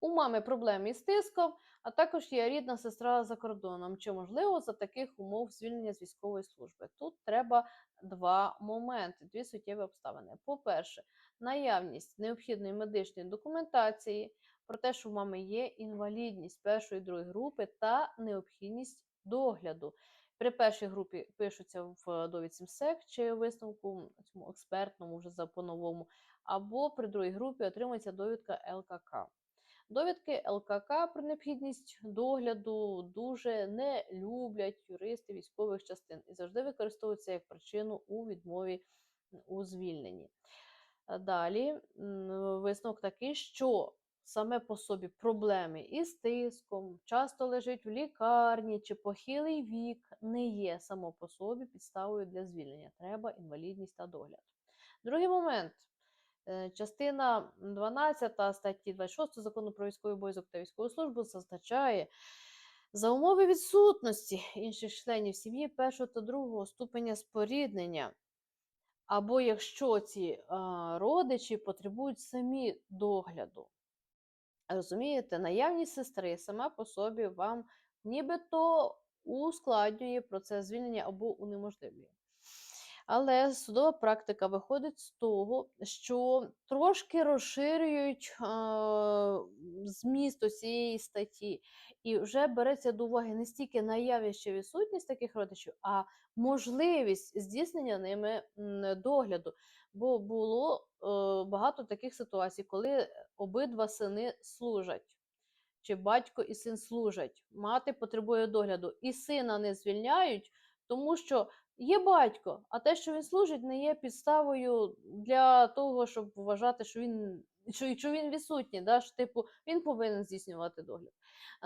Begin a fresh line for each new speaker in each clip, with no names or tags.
У мами проблеми із тиском, а також є рідна сестра за кордоном. Чи можливо за таких умов звільнення з військової служби? Тут треба два моменти, дві суттєві обставини. По-перше, наявність необхідної медичної документації про те, що у мами є інвалідність першої і другої групи та необхідність догляду. При першій групі пишуться в довідці МСЕК чи висновку цьому експертному вже за по-новому, або при другій групі отримується довідка ЛКК. Довідки ЛКК про необхідність догляду дуже не люблять юристи військових частин і завжди використовуються як причину у відмові у звільненні. Далі висновок такий, що саме по собі проблеми із тиском, часто лежить в лікарні чи похилий вік, не є само по собі підставою для звільнення. Треба інвалідність та догляд. Другий момент. Е, Частина 12 статті 26 закону про військовий обов'язок та військову службу зазначає, за умови відсутності інших членів сім'ї першого та другого ступеня споріднення, або якщо ці а, родичі потребують самі догляду. Розумієте, наявність сестри сама по собі вам нібито ускладнює процес звільнення або унеможливлює. Але судова практика виходить з того, що трошки розширюють е, зміст цієї статті, і вже береться до уваги не стільки наявність чи відсутність таких родичів, а можливість здійснення ними догляду. Бо було е, багато таких ситуацій, коли обидва сини служать. Чи батько і син служать, мати потребує догляду, і сина не звільняють, тому що є батько, а те, що він служить, не є підставою для того, щоб вважати, що він, що, що він відсутній, да? що, типу, він повинен здійснювати догляд.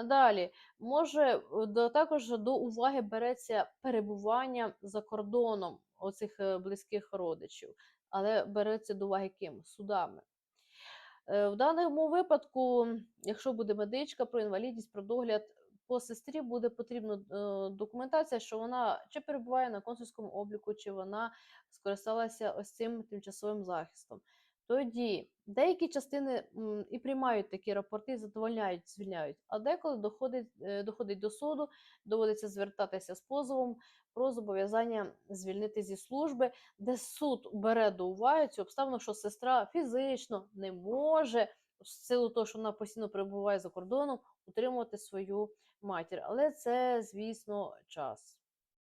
Далі, може, е, до, також до уваги береться перебування за кордоном оцих е, близьких родичів, але береться до уваги ким? Судами. Е, В даному випадку, якщо буде медичка про інвалідність, про догляд, по сестрі буде потрібна е, документація, що вона чи перебуває на консульському обліку, чи вона скористалася ось цим тимчасовим захистом. Тоді деякі частини і приймають такі рапорти, задовольняють, звільняють, а деколи доходить, е, доходить до суду, доводиться звертатися з позовом про зобов'язання звільнити зі служби, де суд бере до уваги цю обставину, що сестра фізично не може, в силу того, що вона постійно перебуває за кордоном, утримувати свою матір. Але це, звісно, час.